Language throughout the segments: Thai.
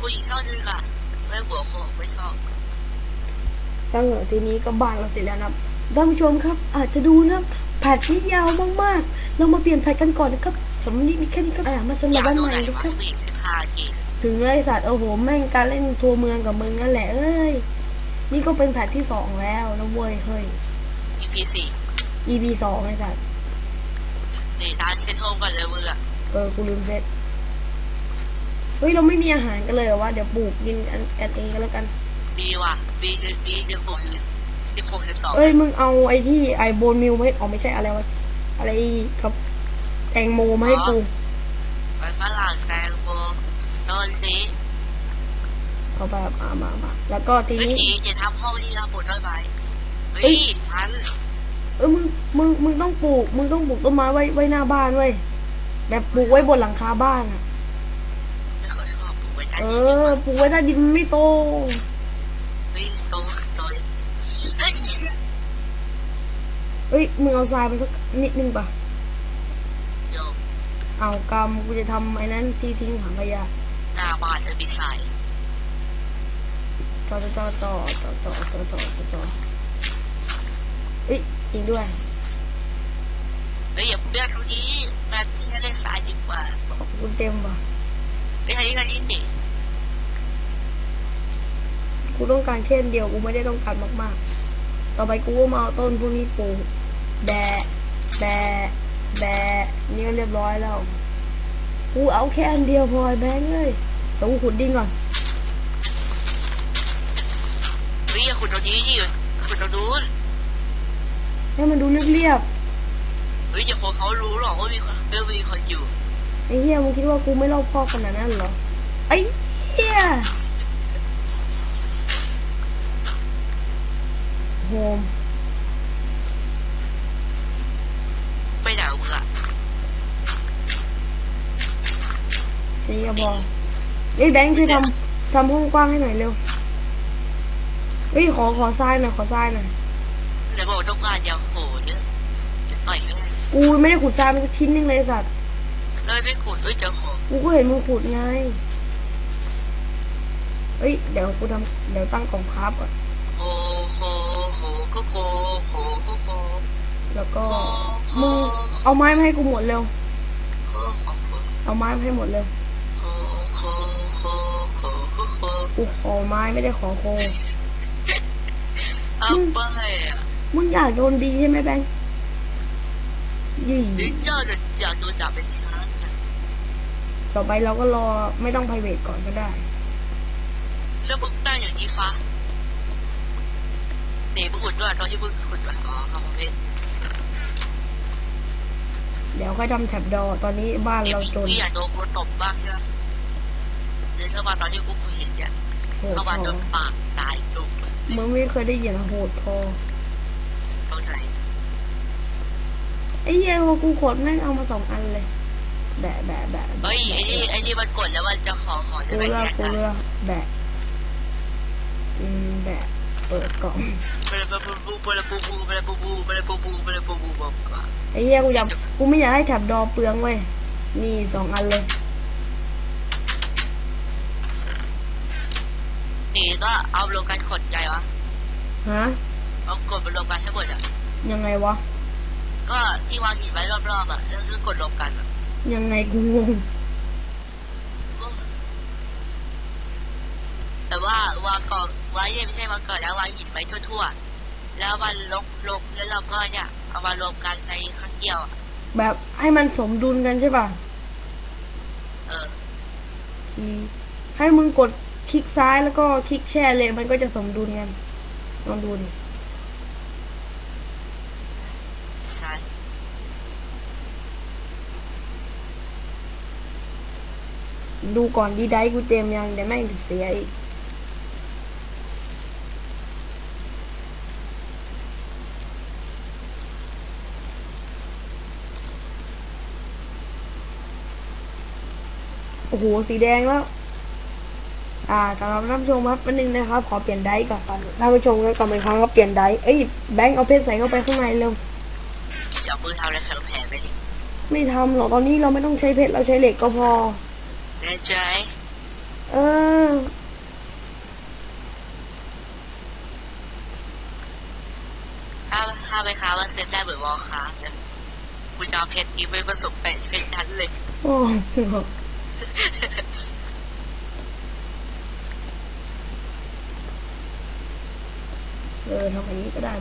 คุยอีกช่องนึงอะไม่หัวโคไม่ชอบช่างเหอะทีนี้ก็บ้านเราเสร็จแล้วนะครับท่านผู้ชมครับ อาจจะดูนะครับแผดที่ยาวมากๆ เรามาเปลี่ยนแผดกันก่อนนะครับสำหรับนี้มีแค่นี้ก็อ่ามาสำหอรับยากบ้านดูใหม่ไหนนะวะครับมีอีกสิบห้าทีถึงเลยไอ้สัตว์โอ้โหแม่งการเล่นทัวร์เมืองกับมึงนั่นแหละเอ้ยนี่ก็เป็นแผดที่สองแล้วนะเว้ยเฮ้ยอีพีสี่ EP สองไอ้สัตว์นี่ตานเซนโฮมกันเลยมืออะเออกูลืมเซต เฮ้ยเราไม่มีอาหารกันเลยเหรอวะเดี๋ยวปลูกกินกันกันเองก็แล้วกันมีว่ะมีหนึ่งมีหนึ่งบวกอยู่สิบหกสิบสองเอ้ยมึงเอาไอ้ที่ไอโบนมิวมาให้อ๋อไม่ใช่อะไรวะอะไรกับแตงโมมาให้กูไปฝรั่งแตงโมต้นนี้เอาแบบมามามาแล้วก็ทีวินี้ธีจะทำห้องนี้เราปลูกต้นไม้เฮ้เฮ้ยยมันเออมึงมึงมึงต้องปลูกมึงต้องปลูกต้นไม้ไว้ไว้หน้าบ้านเว้ยแบบปลูกไว้บนหลังคาบ้านอะ ไม่ค่อยชอบปลูกไว้ใต้ เอดินอปลูกไว้ใต้ดินมันไม่โตเฮ้ยโตโตเฮ้ยเอ้ยมึงเอาทรายไปสักนิดนึงป่ะ โยมเอากำกูจะทำไอ้นั้นที่ทิ้งถังขยะหน้าบ้านจะมีสายต่อต่อต่อต่อต่อต่อต่อต่อต่อเอ้ยจริงด้วยเฮ้ยอย่าเบี้ยตรงนี้แม่ที่จะเล่นสายดีกว่า ขอบคุณเต็มป่ะ เฮ้ยคันนี้คันนี้นี่ กูต้องการแค่อันเดียวกูไม่ได้ต้องการมาก ๆ ต่อไปกูก็มาเอาต้นพวกนี้ปลูกแบะแบะแบะนี่ก็เรียบร้อยแล้ว กูเอาแค่อันเดียวพอไอ้แบงค์เลยเดี๋ยวกูขุดดินก่อนเฮ้ยอย่าขุดตรงนี้ดิขุดตรงนู้นให้มันดูเรียบเฮ้ยอย่าคนเขารู้หรอกว่ามีคนเบลมีคนอยู่ๆไอ้เหี้ยมึงคิดว่ากูไม่รอบคอบขนาดนั้นเหรอไอ้เหี้ย โฮมไปไหนมึงอะนี่ก็พอเอ้ยแบงค์ช่วยทำทำห้องกว้างให้หน่อยเร็วเฮ้ยขอขอทรายหน่อยขอทรายหน่อยไหนบอกต้องการยาโหเยอะจะต่อยไม่ได้กูไม่ได้ขุดทรายมันสักชิ้นหนึงเลยไอ้สัตว์เลยไม่ขุดเฮ้ยเจอของกูก็เห็นมึงขุดไงเฮ้ยเดี๋ยวกูทำเดี๋ยวตั้งกล่องคราฟก่อนโค แล้วก็มึงเอาไม้มาให้กูหมดเร็ว เอาไม้มาให้หมดเร็ว กูขอไม้ไม่ได้ขอโคเอาไปอะมึงอยากโดนดีใช่ไหมแบงค์ยี่นี่เจ้าจะอยากโดนจับไปชั้นต่อไปเราก็รอไม่ต้องไพรเวทก่อนก็ได้ แล้วมึงตั้งอย่างนี้ฟ้า เดี๋ยวมึงขุดด้วยตอนที่มึงขุดด้วยอ๋อครับผมเพชรเดี๋ยวค่อยทำแถบดอตอนนี้บ้านเดี๋ยวเรามึงจนอยากโดนกูตบบ้างใช่ไหมเดี๋ยวถ้ามาตอนที่กูเห็นเนี่ยโหดเข้ามาโดอนปากตายจุกมึงไม่เคยได้ยินโหดพอเข้าใจไอ้เหี้ยพอกูขดแม่งเอามาสองอันเลยแบะแบะแบะเฮ้ยไอ้นี่ไอ้นี่มันกดแล้วมันจะขอขอจะกูไปเลือกแย่งกูกันเลือกแบะอืมแบะ เปิดกล่องเบลบูบูเบลบูบูเบลบูบูเบลบูบูเบลบูบูบอกว่าไอ้เหี้ยกูอยากกูไม่อยากให้แถบดอเปลืองเว้ยนี่สองอันเลยนี่ก็เอารวมกันขดใหญ่วะฮะเอากดมารวมกันให้หมดอะยังไงวะก็ที่วางหินไว้รอบๆอะแล้วก็กดรวมกันอะยังไงกูงงแต่ว่าวางกล่อง ไว้เนี่ยไม่ใช่วางก่อนแล้ววางหินไว้ทั่ว ๆ แล้วมันลบลบแล้วเราก็เนี่ยเอามารวมกันในครั้งเดียวอะแบบให้มันสมดุลกันใช่ป่ะเออคีย์ให้มึงกดคลิกซ้ายแล้วก็คลิกแช่เลยมันก็จะสมดุลกันลองดูดิใช่ดูก่อนดีได้กูเต็มยังแต่แม่งเสียอีก โอ้โหสีแดงแล้วอ่าสำหรับท่านผู้ชมครับวันนึงนะครับ ขอเปลี่ยนไดร์ก่อนท่านผู้ชมก็กลับมาอีกครั้งก็เปลี่ยนไดร์เอ้ยแบงค์เอาเพชรใส่เข้าไปข้างในเร็วจะเอามือทำอะไรแผลๆไปดิไม่ทำหรอกตอนนี้เราไม่ต้องใช้เพชรเราใช้เหล็กก็พอแน่ใจเเออถ้าถ้าไปค้าว่าเซ็ตได้เหมือนวอลคราฟเนี่ยกูจะเอาเพชรนี้ไปผสมเป็นเพชรนั้นเลยโอ้ rồi nó phải như cái đàn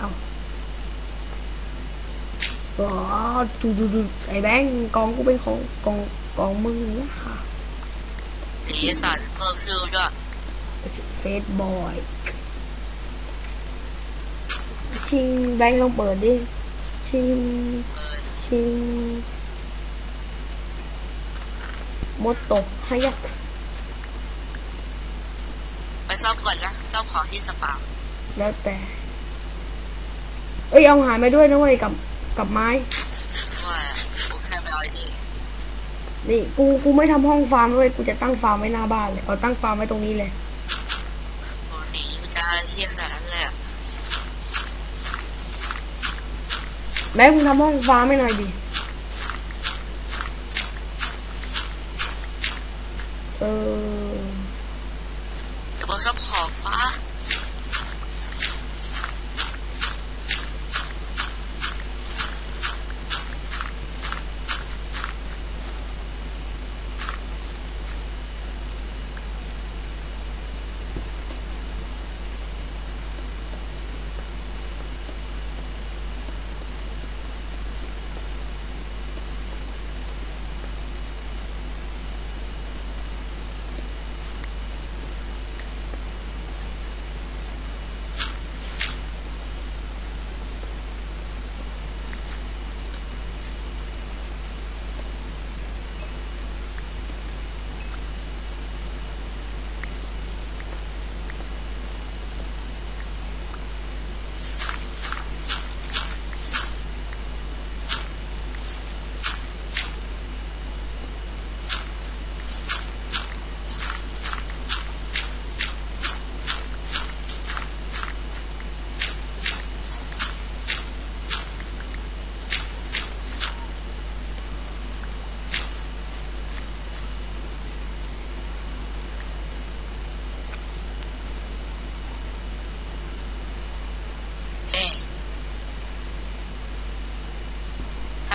ông. Đó tu tu tu thầy bán con của bên con con con mưng quá hả? Thì sản phương siêu cho fat boy xin bán lông bờ đi. Xin xin. มึงนะค่ะสีสันเพิ่มชื่อด้วยเฟสบอยชิงแบงค์ลองเปิดดิชิงเออชิงมดตกให้ยักไปซ่อมก่อนนะซ่อมของที่สปาแล้วแต่ เอ้ยเอาหายมาด้วยนะเว้ยกับกับไม้ว่ากูแค่ไปเอาไอ้นี่นี่กูกูไม่ทำห้องฟาร์มด้วยกูจะตั้งฟาร์มไว้หน้าบ้านเลยเอาตั้งฟาร์มไว้ตรงนี้เลยโอ้สีมันจะเที่ยงขนาดนั้นเลยอะแม่มึงทำห้องฟาร์มให้หน่อยดิ เออ แต่ว่าซับของปะ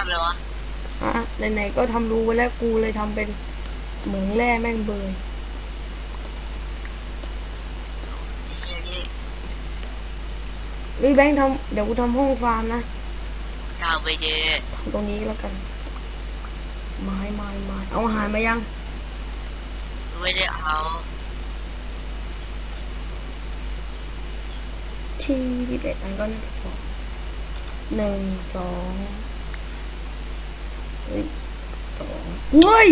ำเลยวะอะไหนๆก็ทำรูไว้แล้วกูเลยทำเป็นเหมืองแร่แม่งเบยไอ้เฮียนี่เฮ้ยแบงค์ทำเดี๋ยวกูทำห้องฟาร์มนะทำไปเยอะทำตรงนี้แล้วกัน ไม้ไม้ไม้เอาอาหารมายังไม่ได้เอาที่ยี่สิบเอ็ดอันก็น่าจะพอหนึ่งสองเฮ้ย สองเว้ย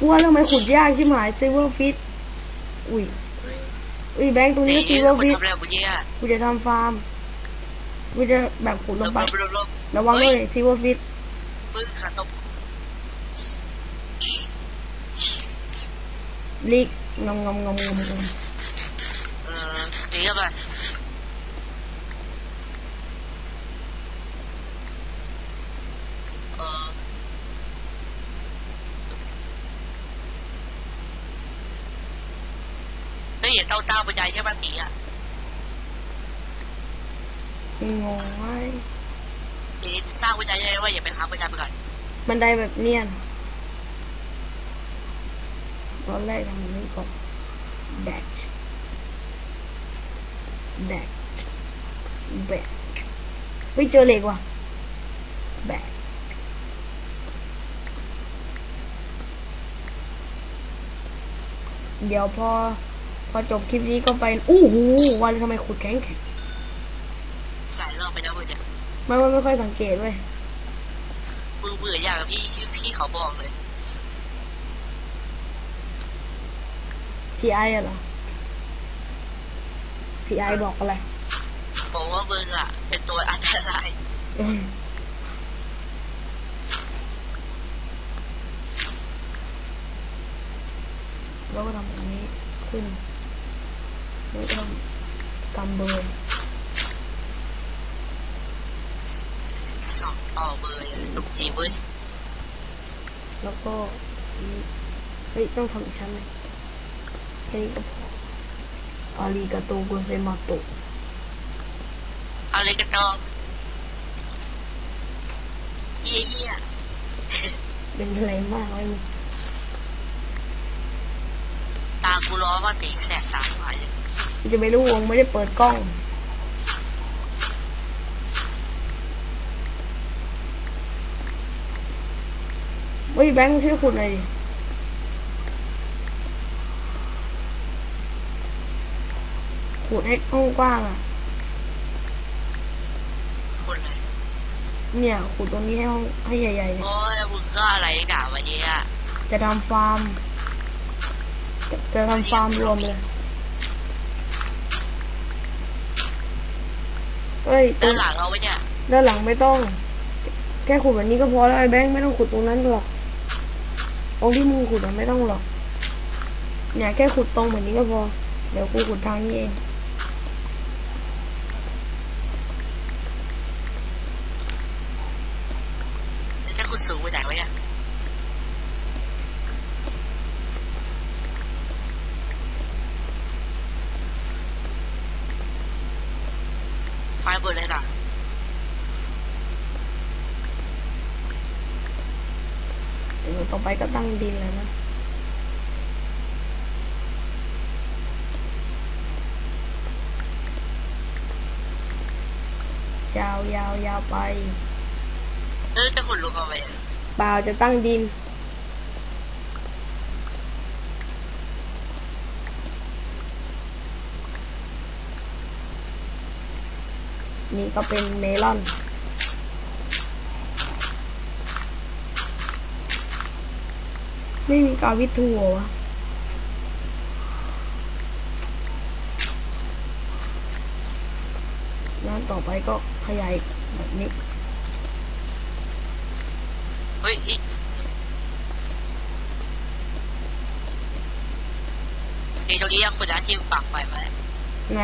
กลัวทำไมขุดยากชิบหายซิเวอร์ฟิตอุ้ยอุ้ยแบงค์ตรงนี้ซิเวอร์ฟิตกูจะทำฟาร์มกูจะแบบขุดลงไประวังด้วยซิเวอร์ฟิตมึงหาตบลิกงงงงงงงเออหนีกันไป งงไว้หนีสร้างปัญญาได้ว่าอย่าไปหาปัญญาไปก่อนบันไดแบบเนียนตอนแรกทำนี้ก่อนแบกแบกแบกเฮ้ยเจอเหล็กว่ะแบกเดี๋ยวพอ พอจบคลิปนี้ก็ไป อู้หูวันทำไมขุดแข็งแข็ง หลายรอบไปแล้วเว้ยเนี่ยไม่ไม่ไม่ค่อยสังเกตเว้ยเบื่อเบื่ออย่างกับพี่พี่เขาบอกเลยพี่ไออะเหรอพี่ไอบอกอะไรบอกว่ามึงอะ เป็นตัวอันตรายอืมแล้วก็ทำแบบนี้ขึ้นแล้วก็ทำกำเบอร์ สิบสอง ลุกจีเว้ย แล้วก็นี่ไปฮ้ยต้องทำอีกชั้นหนึงแค่นี้ก็พออาริกาโตโกเซมาโตะอาเลยกันน้องเฮียเฮียเป็นอะไรมากเลยมึงตากูร้อนว่าตีแสบตาหายเลยจะไม่รู้วงไม่ได้เปิดกล้อง ฮ้ยแบงค์ช่วยขุดหน่อยดิขุดให้ห้องกว้างอะคนเลยเนี่ยขุดตรงนี้ให้ห้องให้ใหญ่ๆเนี่ยโอ้ยมึงก็อะไรหนาวันนี้อะจะทำฟาร์ม จะจะทำฟาร์มรวมเลยเฮ้ยตรด้างนหลังเอาไว้เนี่ยด้านหลังไม่ต้อง แค่ขุดแบบนี้ก็พอแล้วไอ้แบงค์ไม่ต้องขุดตรงนั้นหรอก ตรงที่มึงขุดไม่ต้องหรอก เนี่ยแค่ขุดตรงแบบนี้ก็พอ เดี๋ยวกูขุดทางนี้เอง จะกูสูงไปไหนวะเนี่ยไฟเบิดเลยล่ะ เดี๋ยวต่ อไปก็ตั้งดินแล้วนะยาวยาวยาวไปเออจะขุดลงเอาไว้อะเปล่าจะตั้งดิน นี่ก็เป็นเมลอน ไม่มีกาวิทูเหรอวะแล้วต่อไปก็ขยายแบบนี้ เฮ้ยอีไอ้ตรงนี้ยังขุดนะที่ปักไฟไว้ไง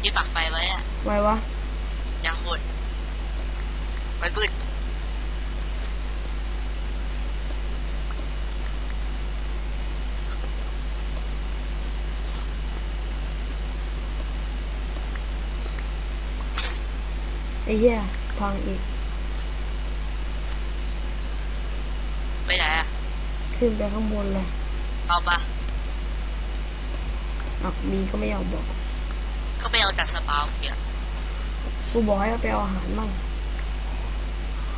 ที่ปักไฟไว้อะไงวะยังขุดมันมืด ไอ้เหี้ยพังอีก ไปไหนอะขึ้นไปข้างบนเลยเอาปะอักมีก็ไม่ยอมบอก ก็ไปเอาจากสปาวเกียกูบอกให้เอาไปเอาอาหารมั่ง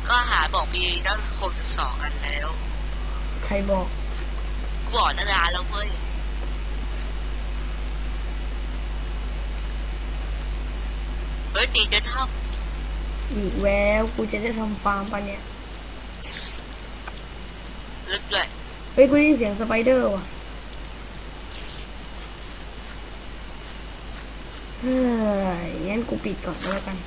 ก็หาบอกมีตั้งหกสิบสองอันแล้ว ใครบอก กูบอกตั้งนานแล้วเว้ยเฮ้ยตีจะเท่า อีกแววกูจะได้ทำฟาร์มปะเนี่ยลึกด้วยเฮ้ยกูได้ยินเสียงสไปเดอร์ว่ะเฮ้ยงั้นกูปิดก่อนก็แล้วกัน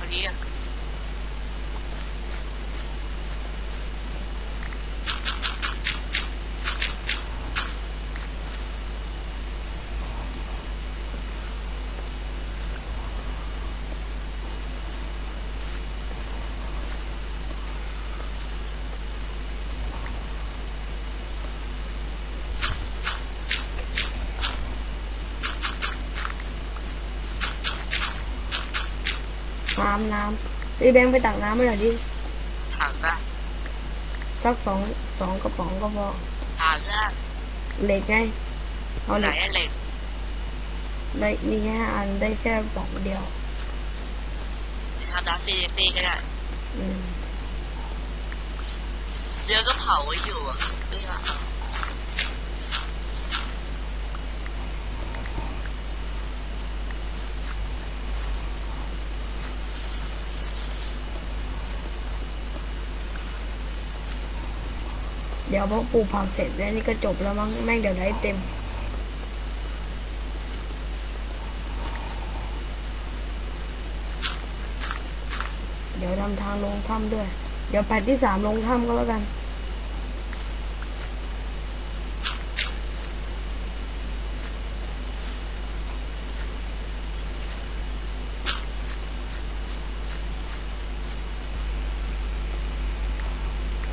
อันนี้อะ น้ำน้ำเฮ้ยแบงค์ไปตักน้ำมาหน่อยดิถังอะสักสองสองกระป๋องก็พอถังอะเหล็กไงเอาไหเหนล็กอะเหล็กได้มีแค่ห้าอันได้แค่กล่องเดียว ไปทำดัฟฟิลิตี้ก็ได้อืม เรือก็เผาไว้อยู่อะไม่ว่า เดี๋ยวพอปลูกผักเสร็จแล้วนี่ก็จบแล้วมั้งแม่งเดี๋ยวได้เต็ม เดี๋ยวทำทางลงถ้ำด้วย เดี๋ยวแพทที่สามลงถ้ำก็แล้วกัน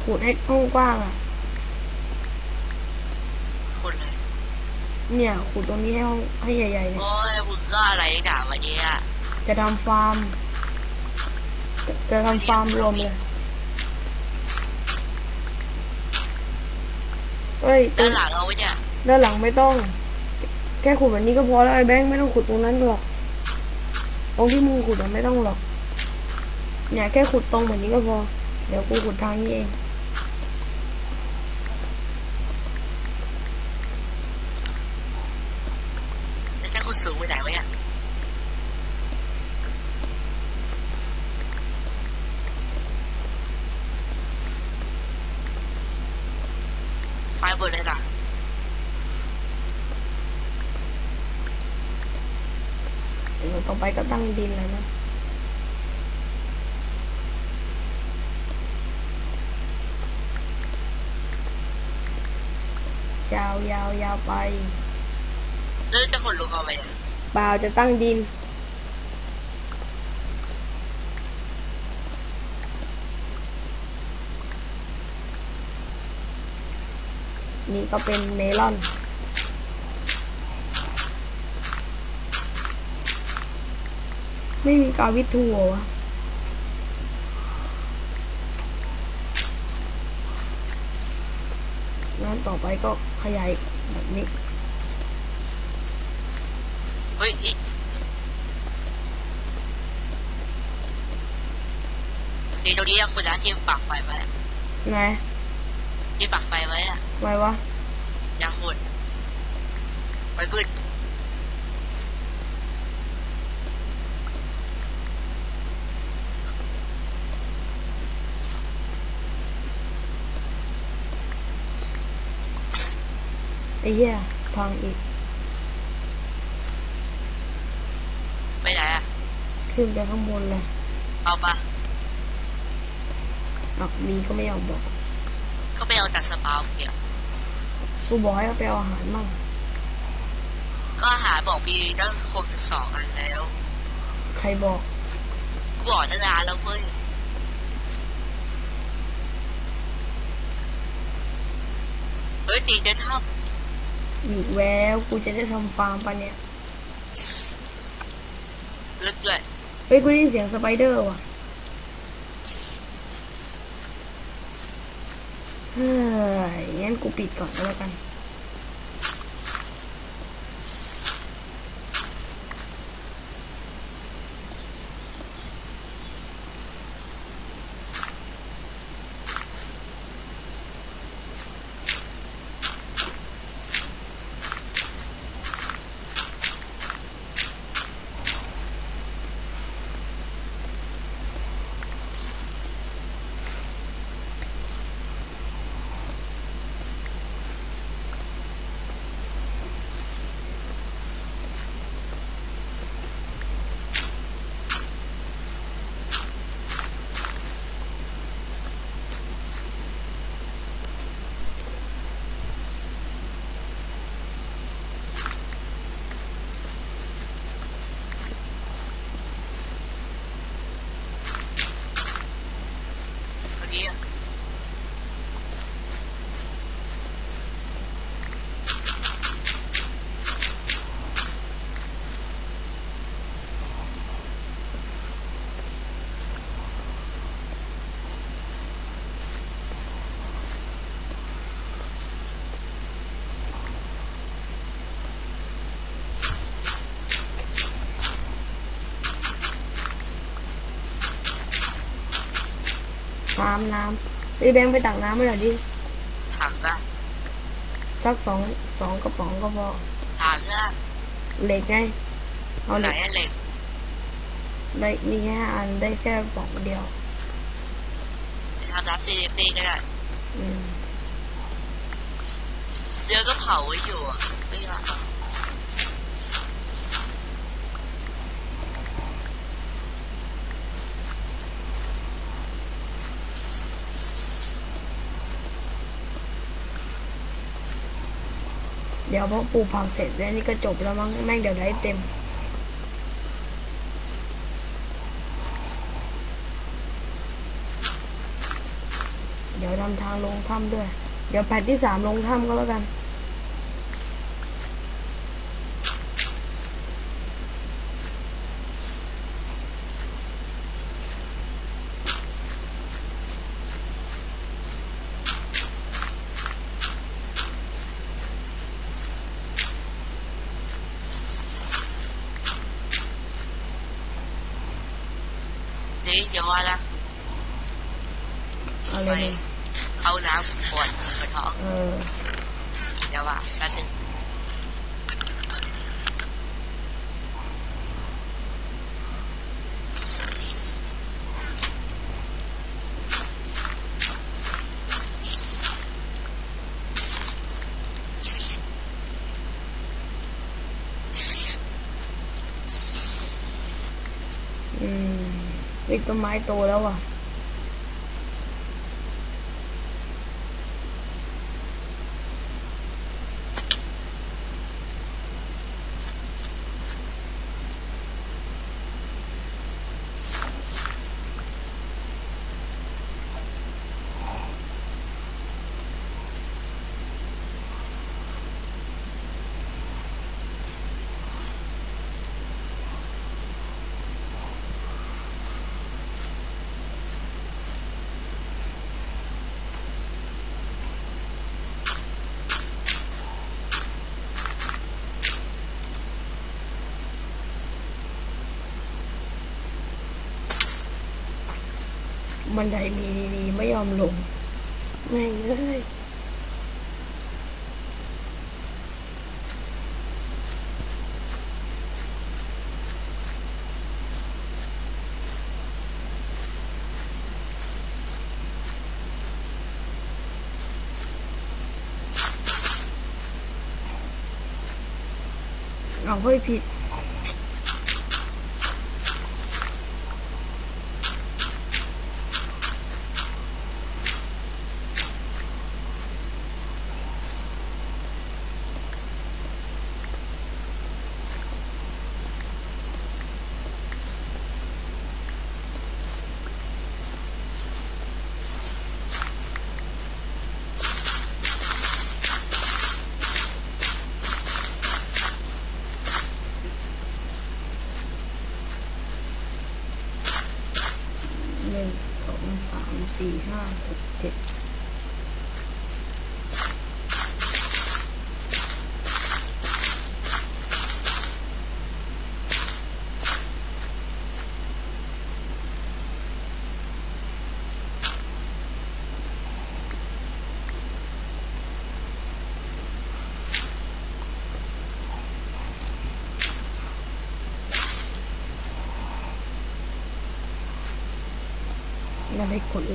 ขุดให้ห้องกว้างอะ คนเลย เนี่ยขุดตรงนี้ให้ห้องให้ใหญ่ๆเนี่ยโอ้ยมึงก็อะไรด่าวันนี้อะจะทำฟาร์ม จะจะทำฟาร์มรวมเลยเอ้ยตรด้างนหลังเอาไว้เนี่ยด้านหลังไม่ต้อง แค่ขุดแบบนี้ก็พอแล้วไอ้แบงค์ไม่ต้องขุดตรงนั้นหรอกตรงที่มึงขุดมันไม่ต้องหรอกเนี่ยแค่ขุดตรงแบบนี้ก็พอ เดี๋ยวกูขุดทางนี้เอง แล้วจะคุณสูงไปไหนวะเนี่ย ไฟบนเลยล่ะ เดี๋ยวต่อ ไปก็ตั้งดินแล้วนะ ยาวยาวยาวไปแล้วจะคนลงเอาไปเนี่ยเปล่าจะตั้งดิน นี่ก็เป็นเมลอน ไม่มีกาวิทูเหรอวะงั้นต่อไปก็ขยายแบบนี้ เฮ้ยอีทีตรงนี้ยังคุณนะที่ปักไฟไว้อะไงที่ปักไฟไว้อะไว้วะยังคุณไฟพืช เหี้ยพังอีก ไปไหนอะขึ้นไปข้างบนเลยเอาปะอักมีก็ไม่ยอมบอกก็ไปเอาจากสปาวเกี่ยวกูบอกให้เอาไปเอาอาหารมั่งก็หาบอกมีตั้งหกสิบสองอันแล้ว ใครบอกกูบอกตั้งนานแล้วเว้ยเฮ้ยตีจะท อีกแววกูจะได้ทำฟาร์มปะเนี่ยำลึกด้วยเฮ้ยกูได้ยินเสียงสไปเดอร์ว่ะเฮ้ยงั้นกูปิดก่อนก็แล้วกัน น้ำน้ำพี่แบงค์ไปตักน้ำมาหน่อยดิถังอะสักสองสองกระป๋องก็พอถังอะเหล็กไงเอาไหเหนล็กอะเหล็กได้มีแค่อันได้แค่กระป๋องเดียวทำน้ำฟิลิปปินส์ก็ได้อืมเดี๋ยวก็เผาไว้อยู่อะไม่ละ เดี๋ยวพอปูผักเสร็จแล้วนี่ก็จบแล้วมั้งแม่งเดี๋ยวได้เต็ม เดี๋ยวทำทางลงถ้ำด้วย เดี๋ยวแผ่นที่สามลงถ้ำก็แล้วกัน นี่เดี๋ยวว่าละอะไรไปเนี่ยเข้าน้ำปวดปวดท้อง เออ เดี๋ยวว่าแป๊ บนึงอืมวิต้นไม้โตแล้วอะบันไดมีดีๆไม่ยอมลงแม่งเอ้ยเอาเฮ้ยผิด 167 là đây quận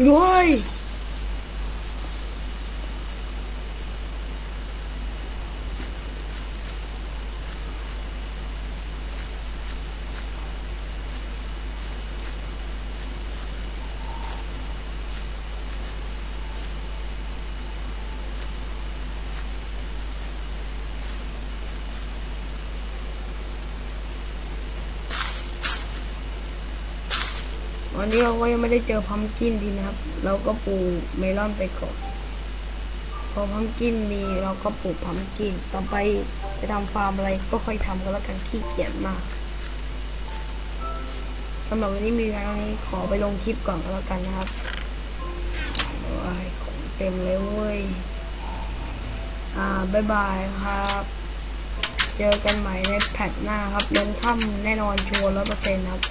จ็ดเราได้กดเลยอีกเนี่ย ด้ วันนี้เราก็ยังไม่ได้เจอพัมกินดีนะครับ เราก็ปลูกเมลอนไปก่อน พอพัมกินมีเราก็ปลูกพัมกิน ต่อไปจะทำฟาร์มอะไรก็ค่อยทำกันแล้วกันขี้เกียจมากสำหรับวันนี้มีเพียงเท่นี้ขอไปลงคลิปก่อนก็แล้วกันนะครับโอ้ยของเต็มเลยเว้ย อ่าบ๊ายบายครับ เจอกันใหม่ในแพทหน้าครับลงถ้ำแน่นอนชัวร์ร้อยเปอร์เซ็นต์ครับ